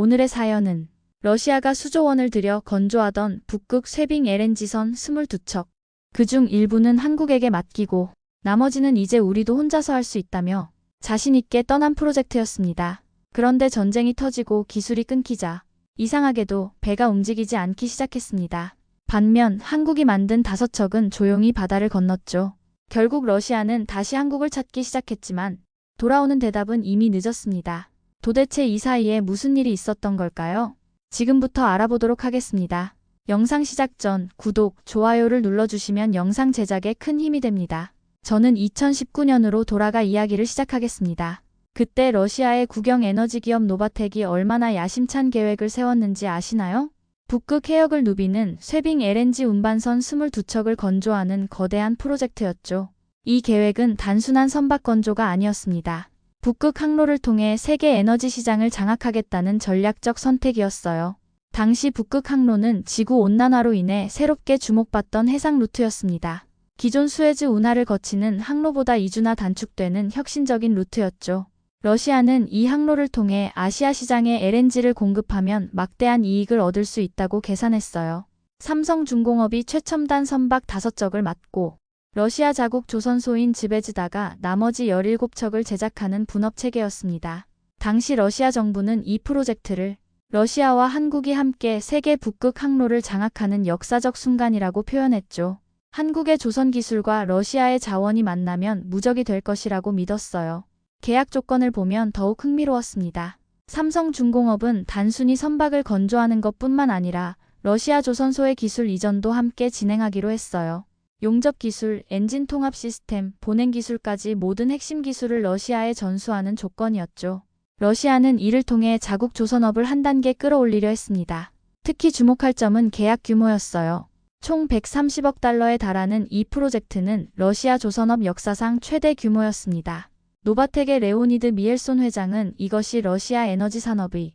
오늘의 사연은 러시아가 수조 원을 들여 건조하던 북극 쇠빙 LNG선 22척. 그중 일부는 한국에게 맡기고 나머지는 이제 우리도 혼자서 할 수 있다며 자신있게 떠난 프로젝트였습니다. 그런데 전쟁이 터지고 기술이 끊기자 이상하게도 배가 움직이지 않기 시작했습니다. 반면 한국이 만든 다섯 척은 조용히 바다를 건넜죠. 결국 러시아는 다시 한국을 찾기 시작했지만 돌아오는 대답은 이미 늦었습니다. 도대체 이 사이에 무슨 일이 있었던 걸까요? 지금부터 알아보도록 하겠습니다. 영상 시작 전 구독, 좋아요를 눌러주시면 영상 제작에 큰 힘이 됩니다. 저는 2019년으로 돌아가 이야기를 시작하겠습니다. 그때 러시아의 국영 에너지 기업 노바텍이 얼마나 야심찬 계획을 세웠는지 아시나요? 북극 해역을 누비는 쇠빙 LNG 운반선 22척을 건조하는 거대한 프로젝트였죠. 이 계획은 단순한 선박 건조가 아니었습니다. 북극 항로를 통해 세계 에너지 시장을 장악하겠다는 전략적 선택이었어요. 당시 북극 항로는 지구 온난화로 인해 새롭게 주목받던 해상 루트였습니다. 기존 수에즈 운하를 거치는 항로보다 2주나 단축되는 혁신적인 루트였죠. 러시아는 이 항로를 통해 아시아 시장에 LNG를 공급하면 막대한 이익을 얻을 수 있다고 계산했어요. 삼성중공업이 최첨단 선박 5척을 맡고 러시아 자국 조선소인 즈베즈다가 나머지 17척을 제작하는 분업체계였습니다. 당시 러시아 정부는 이 프로젝트를 러시아와 한국이 함께 세계 북극 항로를 장악하는 역사적 순간이라고 표현했죠. 한국의 조선 기술과 러시아의 자원이 만나면 무적이 될 것이라고 믿었어요. 계약 조건을 보면 더욱 흥미로웠습니다. 삼성중공업은 단순히 선박을 건조하는 것 뿐만 아니라 러시아 조선소의 기술 이전도 함께 진행하기로 했어요. 용접 기술, 엔진 통합 시스템, 보냉 기술까지 모든 핵심 기술을 러시아에 전수하는 조건이었죠. 러시아는 이를 통해 자국 조선업을 한 단계 끌어올리려 했습니다. 특히 주목할 점은 계약 규모였어요. 총 130억 달러에 달하는 이 프로젝트는 러시아 조선업 역사상 최대 규모였습니다. 노바텍의 레오니드 미엘손 회장은 이것이 러시아 에너지 산업의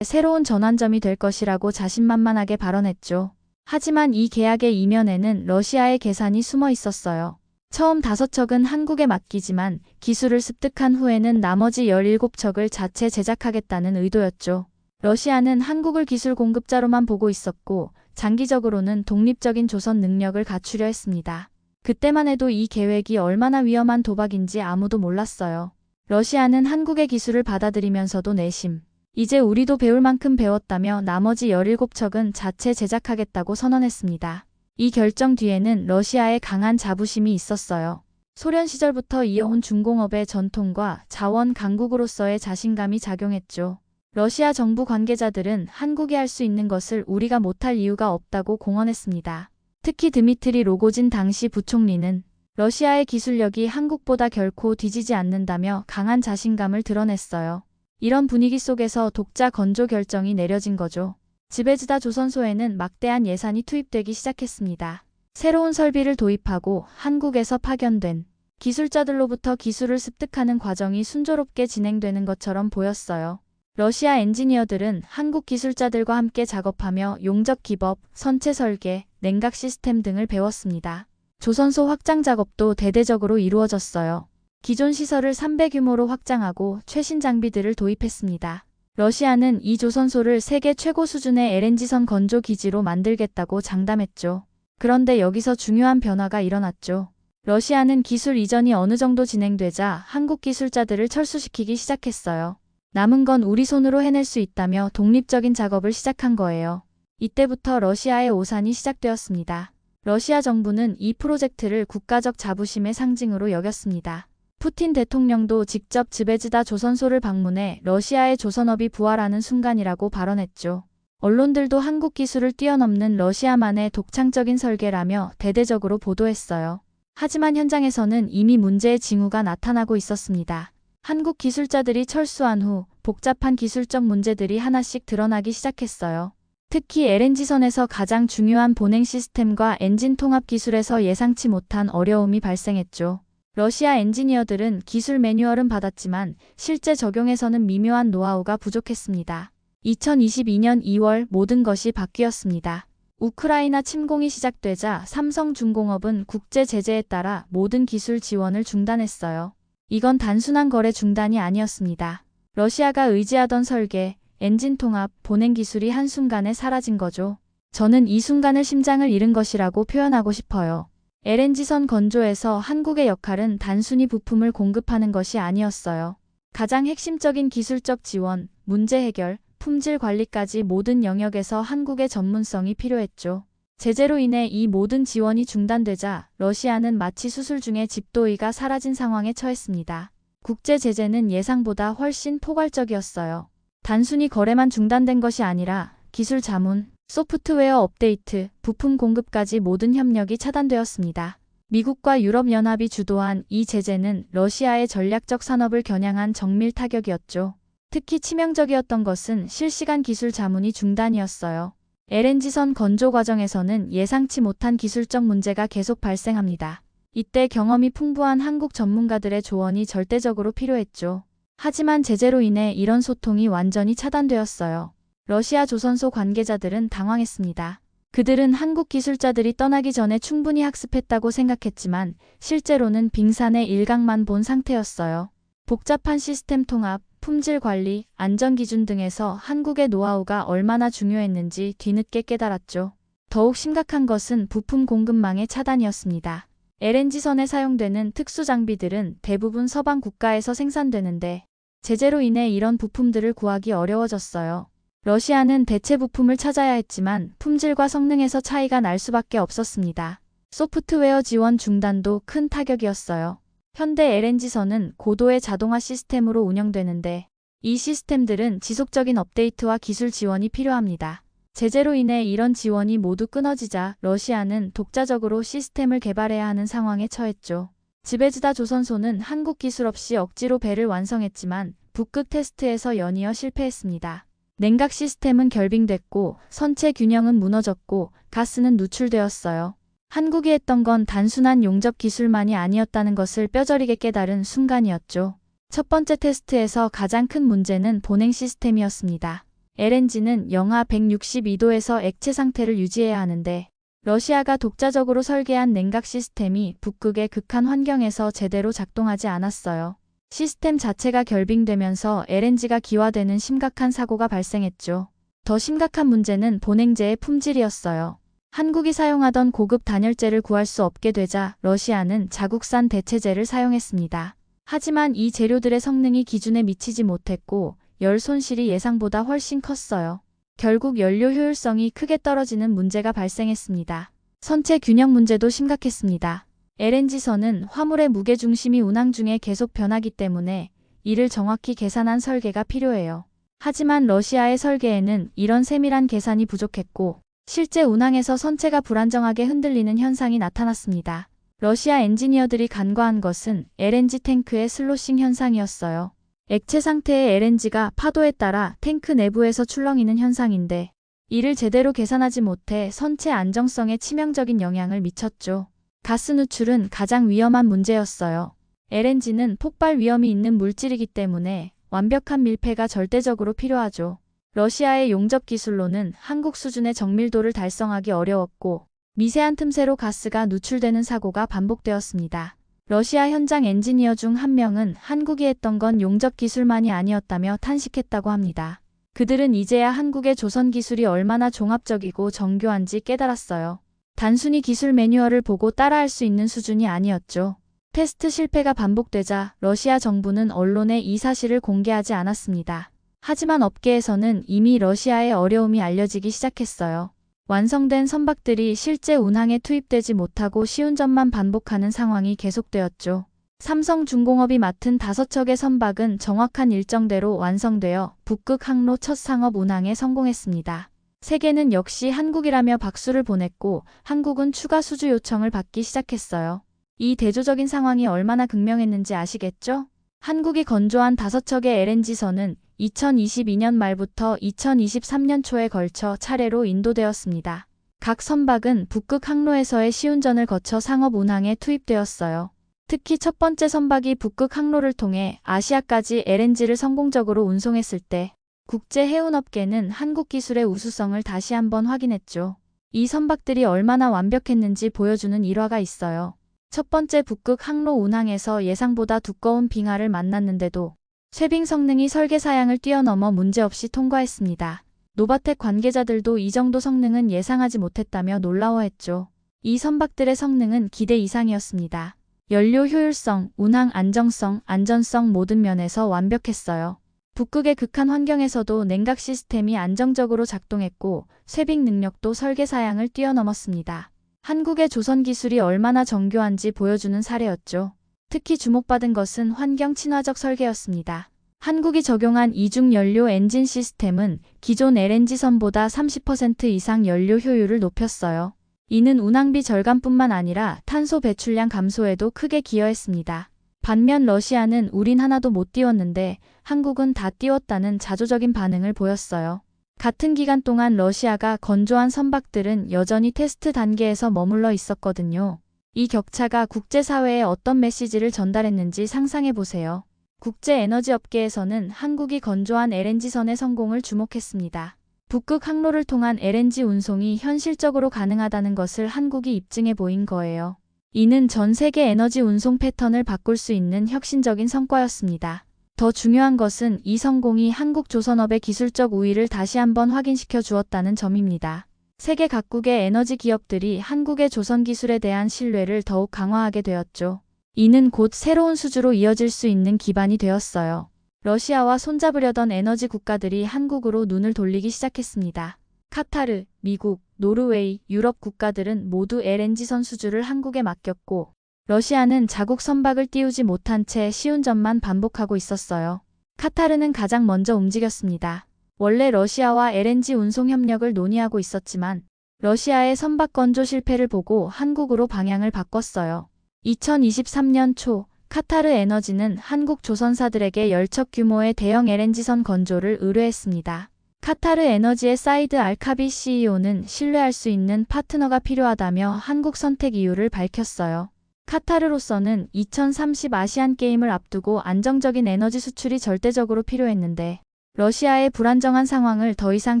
새로운 전환점이 될 것이라고 자신만만하게 발언했죠. 하지만 이 계약의 이면에는 러시아의 계산이 숨어 있었어요. 처음 다섯 척은 한국에 맡기지만 기술을 습득한 후에는 나머지 17척을 자체 제작하겠다는 의도였죠. 러시아는 한국을 기술 공급자로만 보고 있었고 장기적으로는 독립적인 조선 능력을 갖추려 했습니다. 그때만 해도 이 계획이 얼마나 위험한 도박인지 아무도 몰랐어요. 러시아는 한국의 기술을 받아들이면서도 내심 이제 우리도 배울 만큼 배웠다며 나머지 17척은 자체 제작하겠다고 선언했습니다. 이 결정 뒤에는 러시아의 강한 자부심이 있었어요. 소련 시절부터 이어온 중공업의 전통과 자원 강국으로서의 자신감이 작용했죠. 러시아 정부 관계자들은 한국이 할 수 있는 것을 우리가 못할 이유가 없다고 공언했습니다. 특히 드미트리 로고진 당시 부총리는 러시아의 기술력이 한국보다 결코 뒤지지 않는다며 강한 자신감을 드러냈어요. 이런 분위기 속에서 독자 건조 결정이 내려진 거죠. 지베즈다 조선소에는 막대한 예산이 투입되기 시작했습니다. 새로운 설비를 도입하고 한국에서 파견된 기술자들로부터 기술을 습득하는 과정이 순조롭게 진행되는 것처럼 보였어요. 러시아 엔지니어들은 한국 기술자들과 함께 작업하며 용접 기법, 선체 설계, 냉각 시스템 등을 배웠습니다. 조선소 확장 작업도 대대적으로 이루어졌어요. 기존 시설을 3배 규모로 확장하고 최신 장비들을 도입했습니다. 러시아는 이 조선소를 세계 최고 수준의 LNG선 건조 기지로 만들겠다고 장담했죠. 그런데 여기서 중요한 변화가 일어났죠. 러시아는 기술 이전이 어느 정도 진행되자 한국 기술자들을 철수시키기 시작했어요. 남은 건 우리 손으로 해낼 수 있다며 독립적인 작업을 시작한 거예요. 이때부터 러시아의 오산이 시작되었습니다. 러시아 정부는 이 프로젝트를 국가적 자부심의 상징으로 여겼습니다. 푸틴 대통령도 직접 즈베즈다 조선소를 방문해 러시아의 조선업이 부활하는 순간이라고 발언했죠. 언론들도 한국 기술을 뛰어넘는 러시아만의 독창적인 설계라며 대대적으로 보도했어요. 하지만 현장에서는 이미 문제의 징후가 나타나고 있었습니다. 한국 기술자들이 철수한 후 복잡한 기술적 문제들이 하나씩 드러나기 시작했어요. 특히 LNG선에서 가장 중요한 보냉 시스템과 엔진 통합 기술에서 예상치 못한 어려움이 발생했죠. 러시아 엔지니어들은 기술 매뉴얼은 받았지만 실제 적용에서는 미묘한 노하우가 부족했습니다. 2022년 2월 모든 것이 바뀌었습니다. 우크라이나 침공이 시작되자 삼성중공업은 국제 제재에 따라 모든 기술 지원을 중단했어요. 이건 단순한 거래 중단이 아니었습니다. 러시아가 의지하던 설계, 엔진 통합, 보냉 기술이 한순간에 사라진 거죠. 저는 이 순간을 심장을 잃은 것이라고 표현하고 싶어요. LNG선 건조에서 한국의 역할은 단순히 부품을 공급하는 것이 아니었어요. 가장 핵심적인 기술적 지원, 문제 해결, 품질 관리까지 모든 영역에서 한국의 전문성이 필요했죠. 제재로 인해 이 모든 지원이 중단되자 러시아는 마치 수술 중에 집도의가 사라진 상황에 처했습니다. 국제 제재는 예상보다 훨씬 포괄적이었어요. 단순히 거래만 중단된 것이 아니라 기술 자문, 소프트웨어 업데이트, 부품 공급까지 모든 협력이 차단되었습니다. 미국과 유럽연합이 주도한 이 제재는 러시아의 전략적 산업을 겨냥한 정밀 타격이었죠. 특히 치명적이었던 것은 실시간 기술 자문이 중단이었어요. LNG선 건조 과정에서는 예상치 못한 기술적 문제가 계속 발생합니다. 이때 경험이 풍부한 한국 전문가들의 조언이 절대적으로 필요했죠. 하지만 제재로 인해 이런 소통이 완전히 차단되었어요. 러시아 조선소 관계자들은 당황했습니다. 그들은 한국 기술자들이 떠나기 전에 충분히 학습했다고 생각했지만 실제로는 빙산의 일각만 본 상태였어요. 복잡한 시스템 통합, 품질 관리, 안전 기준 등에서 한국의 노하우가 얼마나 중요했는지 뒤늦게 깨달았죠. 더욱 심각한 것은 부품 공급망의 차단이었습니다. LNG선에 사용되는 특수 장비들은 대부분 서방 국가에서 생산되는데 제재로 인해 이런 부품들을 구하기 어려워졌어요. 러시아는 대체 부품을 찾아야 했지만 품질과 성능에서 차이가 날 수밖에 없었습니다. 소프트웨어 지원 중단도 큰 타격이었어요. 현대 LNG선은 고도의 자동화 시스템으로 운영되는데 이 시스템들은 지속적인 업데이트와 기술 지원이 필요합니다. 제재로 인해 이런 지원이 모두 끊어지자 러시아는 독자적으로 시스템을 개발해야 하는 상황에 처했죠. 지베즈다 조선소는 한국 기술 없이 억지로 배를 완성했지만 북극 테스트에서 연이어 실패했습니다. 냉각 시스템은 결빙됐고 선체 균형은 무너졌고 가스는 누출되었어요. 한국이 했던 건 단순한 용접 기술만이 아니었다는 것을 뼈저리게 깨달은 순간이었죠. 첫 번째 테스트에서 가장 큰 문제는 보냉 시스템이었습니다. LNG는 영하 162도에서 액체 상태를 유지해야 하는데 러시아가 독자적으로 설계한 냉각 시스템이 북극의 극한 환경에서 제대로 작동하지 않았어요. 시스템 자체가 결빙되면서 LNG가 기화되는 심각한 사고가 발생했죠. 더 심각한 문제는 보냉제의 품질이었어요. 한국이 사용하던 고급 단열재를 구할 수 없게 되자 러시아는 자국산 대체재를 사용했습니다. 하지만 이 재료들의 성능이 기준에 미치지 못했고 열 손실이 예상보다 훨씬 컸어요. 결국 연료 효율성이 크게 떨어지는 문제가 발생했습니다. 선체 균형 문제도 심각했습니다. LNG선은 화물의 무게중심이 운항 중에 계속 변하기 때문에 이를 정확히 계산한 설계가 필요해요. 하지만 러시아의 설계에는 이런 세밀한 계산이 부족했고 실제 운항에서 선체가 불안정하게 흔들리는 현상이 나타났습니다. 러시아 엔지니어들이 간과한 것은 LNG 탱크의 슬로싱 현상이었어요. 액체 상태의 LNG가 파도에 따라 탱크 내부에서 출렁이는 현상인데 이를 제대로 계산하지 못해 선체 안정성에 치명적인 영향을 미쳤죠. 가스 누출은 가장 위험한 문제였어요. LNG는 폭발 위험이 있는 물질이기 때문에 완벽한 밀폐가 절대적으로 필요하죠. 러시아의 용접 기술로는 한국 수준의 정밀도를 달성하기 어려웠고 미세한 틈새로 가스가 누출되는 사고가 반복되었습니다. 러시아 현장 엔지니어 중 한 명은 한국이 했던 건 용접 기술만이 아니었다며 탄식했다고 합니다. 그들은 이제야 한국의 조선 기술이 얼마나 종합적이고 정교한지 깨달았어요. 단순히 기술 매뉴얼을 보고 따라할 수 있는 수준이 아니었죠. 테스트 실패가 반복되자 러시아 정부는 언론에 이 사실을 공개하지 않았습니다. 하지만 업계에서는 이미 러시아의 어려움이 알려지기 시작했어요. 완성된 선박들이 실제 운항에 투입되지 못하고 쉬운 점만 반복하는 상황이 계속되었죠. 삼성중공업이 맡은 다섯 척의 선박은 정확한 일정대로 완성되어 북극 항로 첫 상업 운항에 성공했습니다. 세계는 역시 한국이라며 박수를 보냈고 한국은 추가 수주 요청을 받기 시작했어요. 이 대조적인 상황이 얼마나 극명했는지 아시겠죠? 한국이 건조한 다섯 척의 LNG선은 2022년 말부터 2023년 초에 걸쳐 차례로 인도되었습니다. 각 선박은 북극 항로에서의 시운전을 거쳐 상업 운항에 투입되었어요. 특히 첫 번째 선박이 북극 항로를 통해 아시아까지 LNG를 성공적으로 운송했을 때 국제 해운업계는 한국 기술의 우수성을 다시 한번 확인했죠. 이 선박들이 얼마나 완벽했는지 보여주는 일화가 있어요. 첫 번째 북극 항로 운항에서 예상보다 두꺼운 빙하를 만났는데도 쇠빙 성능이 설계 사양을 뛰어넘어 문제없이 통과했습니다. 노바텍 관계자들도 이 정도 성능은 예상하지 못했다며 놀라워했죠. 이 선박들의 성능은 기대 이상이었습니다. 연료 효율성, 운항 안정성, 안전성 모든 면에서 완벽했어요. 북극의 극한 환경에서도 냉각 시스템이 안정적으로 작동했고 쇠빙 능력도 설계 사양을 뛰어넘었습니다. 한국의 조선 기술이 얼마나 정교한지 보여주는 사례였죠. 특히 주목받은 것은 환경 친화적 설계였습니다. 한국이 적용한 이중 연료 엔진 시스템은 기존 LNG선보다 30% 이상 연료 효율을 높였어요. 이는 운항비 절감뿐만 아니라 탄소 배출량 감소에도 크게 기여했습니다. 반면 러시아는 우린 하나도 못 띄웠는데 한국은 다 띄웠다는 자조적인 반응을 보였어요. 같은 기간 동안 러시아가 건조한 선박들은 여전히 테스트 단계에서 머물러 있었거든요. 이 격차가 국제사회에 어떤 메시지를 전달했는지 상상해 보세요. 국제 에너지 업계에서는 한국이 건조한 LNG선의 성공을 주목했습니다. 북극 항로를 통한 LNG 운송이 현실적으로 가능하다는 것을 한국이 입증해 보인 거예요. 이는 전 세계 에너지 운송 패턴을 바꿀 수 있는 혁신적인 성과였습니다. 더 중요한 것은 이 성공이 한국 조선업의 기술적 우위를 다시 한번 확인시켜 주었다는 점입니다. 세계 각국의 에너지 기업들이 한국의 조선 기술에 대한 신뢰를 더욱 강화하게 되었죠. 이는 곧 새로운 수주로 이어질 수 있는 기반이 되었어요. 러시아와 손잡으려던 에너지 국가들이 한국으로 눈을 돌리기 시작했습니다. 카타르, 미국, 노르웨이, 유럽 국가들은 모두 LNG선 수주를 한국에 맡겼고 러시아는 자국 선박을 띄우지 못한 채 쉬운 점만 반복하고 있었어요. 카타르는 가장 먼저 움직였습니다. 원래 러시아와 LNG 운송 협력을 논의하고 있었지만 러시아의 선박 건조 실패를 보고 한국으로 방향을 바꿨어요. 2023년 초 카타르 에너지는 한국 조선사들에게 열척 규모의 대형 LNG선 건조를 의뢰했습니다. 카타르 에너지의 사이드 알카비 CEO는 신뢰할 수 있는 파트너가 필요하다며 한국 선택 이유를 밝혔어요. 카타르로서는 2030 아시안 게임을 앞두고 안정적인 에너지 수출이 절대적으로 필요했는데 러시아의 불안정한 상황을 더 이상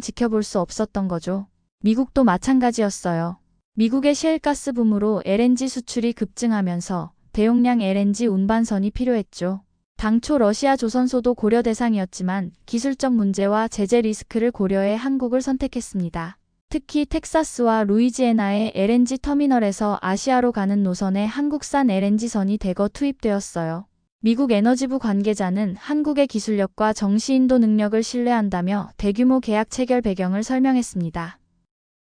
지켜볼 수 없었던 거죠. 미국도 마찬가지였어요. 미국의 셰일가스 붐으로 LNG 수출이 급증하면서 대용량 LNG 운반선이 필요했죠. 당초 러시아 조선소도 고려 대상이었지만 기술적 문제와 제재 리스크를 고려해 한국을 선택했습니다. 특히 텍사스와 루이지애나의 LNG 터미널에서 아시아로 가는 노선에 한국산 LNG선이 대거 투입되었어요. 미국 에너지부 관계자는 한국의 기술력과 정시인도 능력을 신뢰한다며 대규모 계약 체결 배경을 설명했습니다.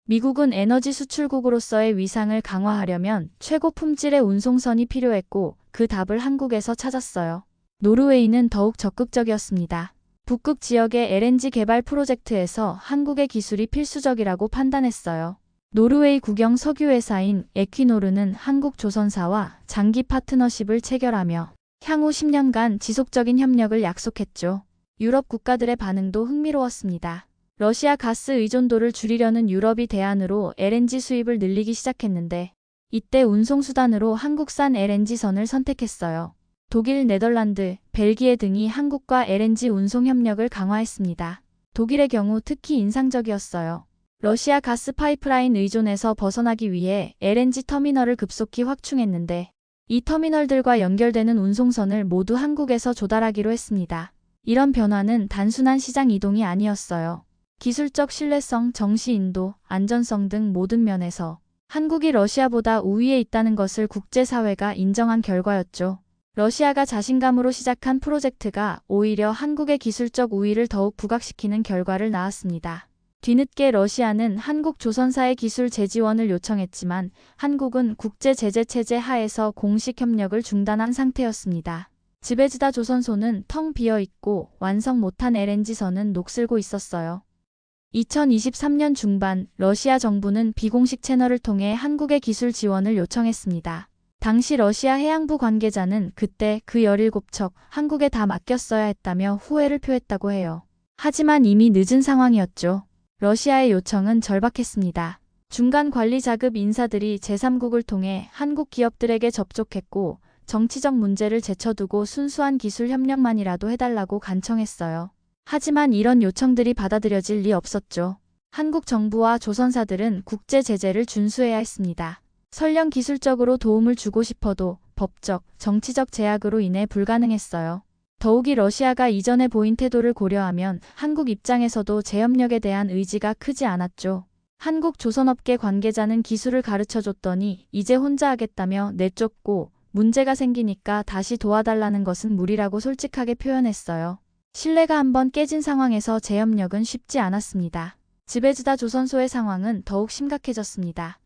미국은 에너지 수출국으로서의 위상을 강화하려면 최고 품질의 운송선이 필요했고 그 답을 한국에서 찾았어요. 노르웨이는 더욱 적극적이었습니다. 북극 지역의 LNG 개발 프로젝트에서 한국의 기술이 필수적이라고 판단했어요. 노르웨이 국영 석유회사인 에퀴노르는 한국 조선사와 장기 파트너십을 체결하며 향후 10년간 지속적인 협력을 약속했죠. 유럽 국가들의 반응도 흥미로웠습니다. 러시아 가스 의존도를 줄이려는 유럽이 대안으로 LNG 수입을 늘리기 시작했는데 이때 운송수단으로 한국산 LNG선을 선택했어요. 독일, 네덜란드, 벨기에 등이 한국과 LNG 운송 협력을 강화했습니다. 독일의 경우 특히 인상적이었어요. 러시아 가스 파이프라인 의존에서 벗어나기 위해 LNG 터미널을 급속히 확충했는데 이 터미널들과 연결되는 운송선을 모두 한국에서 조달하기로 했습니다. 이런 변화는 단순한 시장 이동이 아니었어요. 기술적 신뢰성, 정시 인도, 안전성 등 모든 면에서 한국이 러시아보다 우위에 있다는 것을 국제사회가 인정한 결과였죠. 러시아가 자신감으로 시작한 프로젝트가 오히려 한국의 기술적 우위를 더욱 부각시키는 결과를 낳았습니다. 뒤늦게 러시아는 한국 조선사의 기술 재지원을 요청했지만 한국은 국제 제재 체제 하에서 공식 협력을 중단한 상태였습니다. 지베즈다 조선소는 텅 비어 있고 완성 못한 LNG선은 녹슬고 있었어요. 2023년 중반 러시아 정부는 비공식 채널을 통해 한국의 기술 지원을 요청했습니다. 당시 러시아 해양부 관계자는 그때 그 17척 한국에 다 맡겼어야 했다며 후회를 표했다고 해요. 하지만 이미 늦은 상황이었죠. 러시아의 요청은 절박했습니다. 중간 관리 자급 인사들이 제3국을 통해 한국 기업들에게 접촉했고 정치적 문제를 제쳐두고 순수한 기술 협력만이라도 해달라고 간청했어요. 하지만 이런 요청들이 받아들여질 리 없었죠. 한국 정부와 조선사들은 국제 제재를 준수해야 했습니다. 설령 기술적으로 도움을 주고 싶어도 법적, 정치적 제약으로 인해 불가능했어요. 더욱이 러시아가 이전에 보인 태도를 고려하면 한국 입장에서도 재협력에 대한 의지가 크지 않았죠. 한국 조선업계 관계자는 기술을 가르쳐 줬더니 이제 혼자 하겠다며 내쫓고 문제가 생기니까 다시 도와달라는 것은 무리라고 솔직하게 표현했어요. 신뢰가 한번 깨진 상황에서 재협력은 쉽지 않았습니다. 지베즈다 조선소의 상황은 더욱 심각해졌습니다.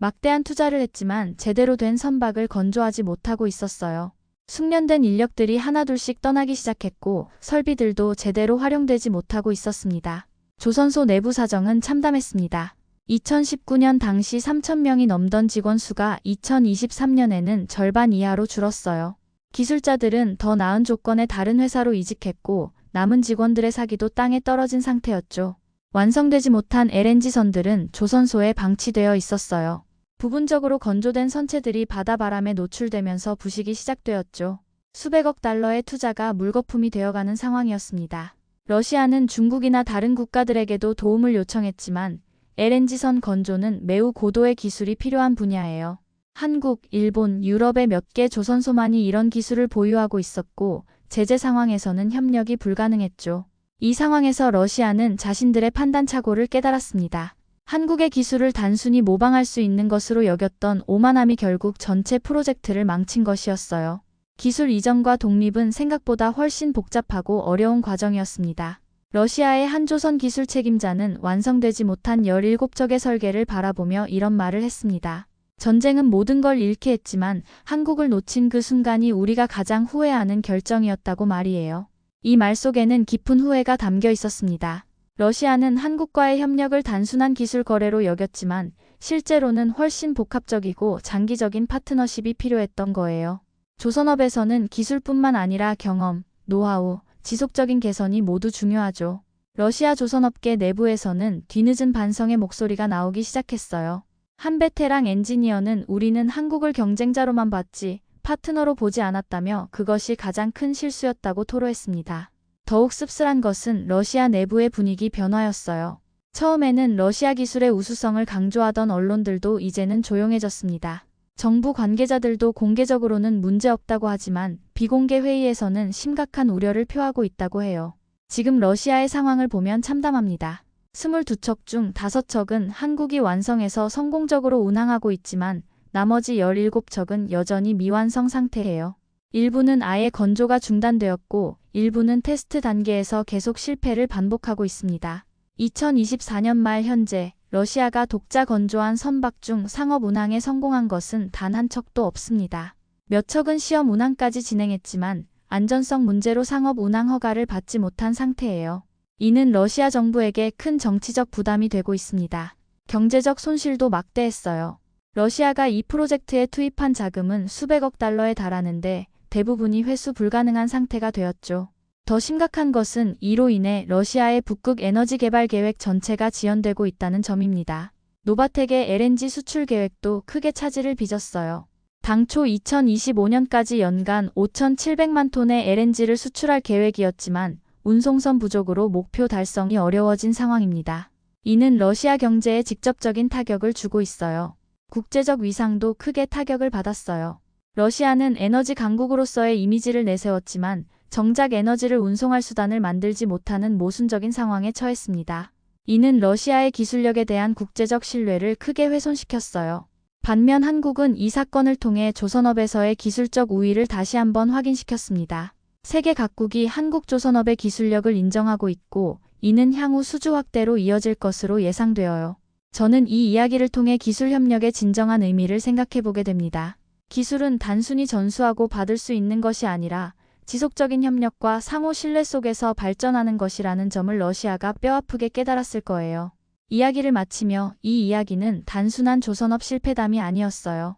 막대한 투자를 했지만 제대로 된 선박을 건조하지 못하고 있었어요. 숙련된 인력들이 하나둘씩 떠나기 시작했고 설비들도 제대로 활용되지 못하고 있었습니다. 조선소 내부 사정은 참담했습니다. 2019년 당시 3,000명이 넘던 직원 수가 2023년에는 절반 이하로 줄었어요. 기술자들은 더 나은 조건의 다른 회사로 이직했고 남은 직원들의 사기도 땅에 떨어진 상태였죠. 완성되지 못한 LNG선들은 조선소에 방치되어 있었어요. 부분적으로 건조된 선체들이 바다 바람에 노출되면서 부식이 시작되었죠. 수백억 달러의 투자가 물거품이 되어가는 상황이었습니다. 러시아는 중국이나 다른 국가들에게도 도움을 요청했지만 LNG선 건조는 매우 고도의 기술이 필요한 분야예요. 한국, 일본, 유럽의 몇 개 조선소만이 이런 기술을 보유하고 있었고 제재 상황에서는 협력이 불가능했죠. 이 상황에서 러시아는 자신들의 판단착오를 깨달았습니다. 한국의 기술을 단순히 모방할 수 있는 것으로 여겼던 오만함이 결국 전체 프로젝트를 망친 것이었어요. 기술 이전과 독립은 생각보다 훨씬 복잡하고 어려운 과정이었습니다. 러시아의 한조선 기술 책임자는 완성되지 못한 17척의 설계를 바라보며 이런 말을 했습니다. 전쟁은 모든 걸 잃게 했지만 한국을 놓친 그 순간이 우리가 가장 후회하는 결정이었다고 말이에요. 이 말 속에는 깊은 후회가 담겨 있었습니다. 러시아는 한국과의 협력을 단순한 기술 거래로 여겼지만 실제로는 훨씬 복합적이고 장기적인 파트너십이 필요했던 거예요. 조선업에서는 기술뿐만 아니라 경험, 노하우, 지속적인 개선이 모두 중요하죠. 러시아 조선업계 내부에서는 뒤늦은 반성의 목소리가 나오기 시작했어요. 한 베테랑 엔지니어는 우리는 한국을 경쟁자로만 봤지 파트너로 보지 않았다며 그것이 가장 큰 실수였다고 토로했습니다. 더욱 씁쓸한 것은 러시아 내부의 분위기 변화였어요. 처음에는 러시아 기술의 우수성을 강조하던 언론들도 이제는 조용해졌습니다. 정부 관계자들도 공개적으로는 문제없다고 하지만 비공개 회의에서는 심각한 우려를 표하고 있다고 해요. 지금 러시아의 상황을 보면 참담합니다. 22척 중 5척은 한국이 완성해서 성공적으로 운항하고 있지만 나머지 17척은 여전히 미완성 상태예요. 일부는 아예 건조가 중단되었고 일부는 테스트 단계에서 계속 실패를 반복하고 있습니다. 2024년 말 현재 러시아가 독자 건조한 선박 중 상업 운항에 성공한 것은 단 한 척도 없습니다. 몇 척은 시험 운항까지 진행했지만 안전성 문제로 상업 운항 허가를 받지 못한 상태예요. 이는 러시아 정부에게 큰 정치적 부담이 되고 있습니다. 경제적 손실도 막대했어요. 러시아가 이 프로젝트에 투입한 자금은 수백억 달러에 달하는데 대부분이 회수 불가능한 상태가 되었죠. 더 심각한 것은 이로 인해 러시아의 북극 에너지 개발 계획 전체가 지연되고 있다는 점입니다. 노바텍의 LNG 수출 계획도 크게 차질을 빚었어요. 당초 2025년까지 연간 5,700만 톤의 LNG를 수출할 계획이었지만 운송선 부족으로 목표 달성이 어려워진 상황입니다. 이는 러시아 경제에 직접적인 타격을 주고 있어요. 국제적 위상도 크게 타격을 받았어요. 러시아는 에너지 강국으로서의 이미지를 내세웠지만 정작 에너지를 운송할 수단을 만들지 못하는 모순적인 상황에 처했습니다. 이는 러시아의 기술력에 대한 국제적 신뢰를 크게 훼손시켰어요. 반면 한국은 이 사건을 통해 조선업에서의 기술적 우위를 다시 한번 확인시켰습니다. 세계 각국이 한국 조선업의 기술력을 인정하고 있고 이는 향후 수주 확대로 이어질 것으로 예상되어요. 저는 이 이야기를 통해 기술 협력의 진정한 의미를 생각해 보게 됩니다. 기술은 단순히 전수하고 받을 수 있는 것이 아니라 지속적인 협력과 상호 신뢰 속에서 발전하는 것이라는 점을 러시아가 뼈아프게 깨달았을 거예요. 이야기를 마치며 이 이야기는 단순한 조선업 실패담이 아니었어요.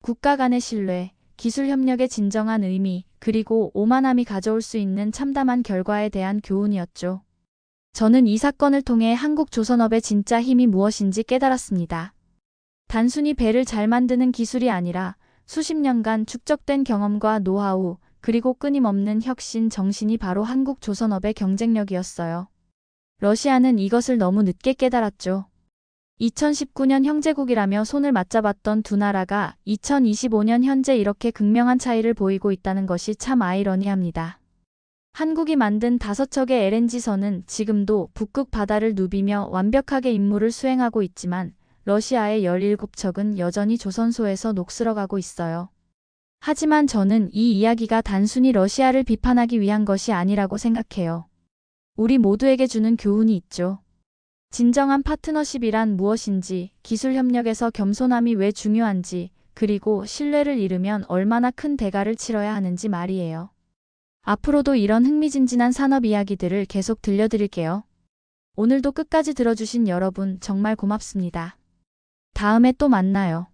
국가 간의 신뢰, 기술 협력의 진정한 의미, 그리고 오만함이 가져올 수 있는 참담한 결과에 대한 교훈이었죠. 저는 이 사건을 통해 한국 조선업의 진짜 힘이 무엇인지 깨달았습니다. 단순히 배를 잘 만드는 기술이 아니라 수십 년간 축적된 경험과 노하우, 그리고 끊임없는 혁신 정신이 바로 한국 조선업의 경쟁력이었어요. 러시아는 이것을 너무 늦게 깨달았죠. 2019년 형제국이라며 손을 맞잡았던 두 나라가 2025년 현재 이렇게 극명한 차이를 보이고 있다는 것이 참 아이러니합니다. 한국이 만든 다섯 척의 LNG선은 지금도 북극 바다를 누비며 완벽하게 임무를 수행하고 있지만 러시아의 17척은 여전히 조선소에서 녹슬어가고 있어요. 하지만 저는 이 이야기가 단순히 러시아를 비판하기 위한 것이 아니라고 생각해요. 우리 모두에게 주는 교훈이 있죠. 진정한 파트너십이란 무엇인지, 기술 협력에서 겸손함이 왜 중요한지, 그리고 신뢰를 잃으면 얼마나 큰 대가를 치러야 하는지 말이에요. 앞으로도 이런 흥미진진한 산업 이야기들을 계속 들려드릴게요. 오늘도 끝까지 들어주신 여러분 정말 고맙습니다. 다음에 또 만나요.